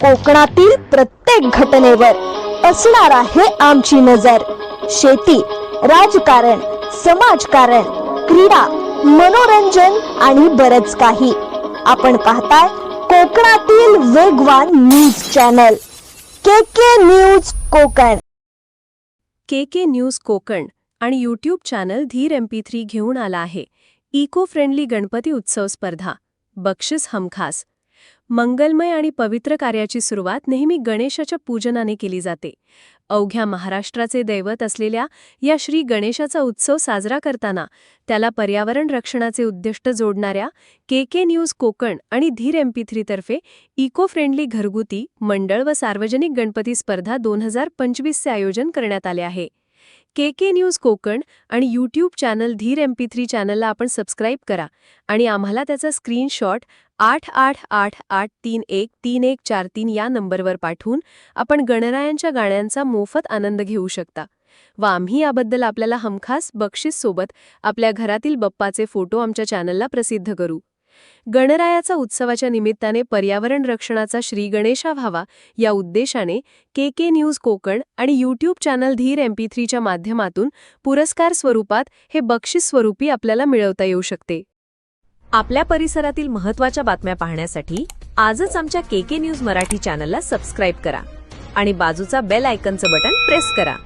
कोकणातील प्रत्येक घटनेवर असणार आहे आमची नजर. शेती राजकारण समाजकारण क्रीडा मनोरंजन आणि बरच काही. आपण पाहताय कोकणातील वेगवान news channel. K K news Konkan. K K news Konkan आणि YouTube channel Dhir M P three घेऊन आला आहे. इको फ्रेंडली गणपती उत्सव स्पर्धा. बक्षीस हमखास. मंगलमय आणि पवित्र कार्याची सुरुवात नेहमी गणेशाच्या पूजनाने केली जाते. अवघ्या महाराष्ट्राचे दैवत असलेल्या या श्री गणेशाचा उत्सव साजरा करताना त्याला पर्यावरण रक्षणाचे उद्दिष्ट जोडणाऱ्या के के न्यूज कोकण आणि धीर एम पी थ्रीतर्फे इको फ्रेंडली घरगुती मंडळ व सार्वजनिक गणपती स्पर्धा दोन हजार पंचवीसचे आयोजन करण्यात आले आहे. के के न्यूज कोकण आणि YouTube channel Dhir M P three चॅनलला आपण सबस्क्राईब करा आणि आम्हाला त्याचा स्क्रीनशॉट आठ आठ आठ आठ तीन एक तीन एक चार तीन या नंबरवर पाठवून आपण गणरायांच्या गाण्यांचा मोफत आनंद घेऊ शकता. व आम्ही याबद्दल आपल्याला हमखास बक्षीस सोबत आपल्या घरातील बप्पाचे फोटो आमच्या चॅनलला प्रसिद्ध करू. गणरायाचा उत्सवाच्या निमित्ताने पर्यावरण रक्षणाचा श्री गणेशा व्हावा या उद्देशाने के के न्यूज कोकण आणि YouTube channel Dhir M P थ्रीच्या माध्यमातून पुरस्कार स्वरूपात हे बक्षीस स्वरूपी आपल्याला मिळवता येऊ शकते. आपल्या परिसरातील महत्त्वाच्या बातम्या पाहण्यासाठी आजच आमच्या के के न्यूज मराठी चॅनलला सबस्क्राईब करा आणि बाजूचा बेल आयकनचं बटन प्रेस करा.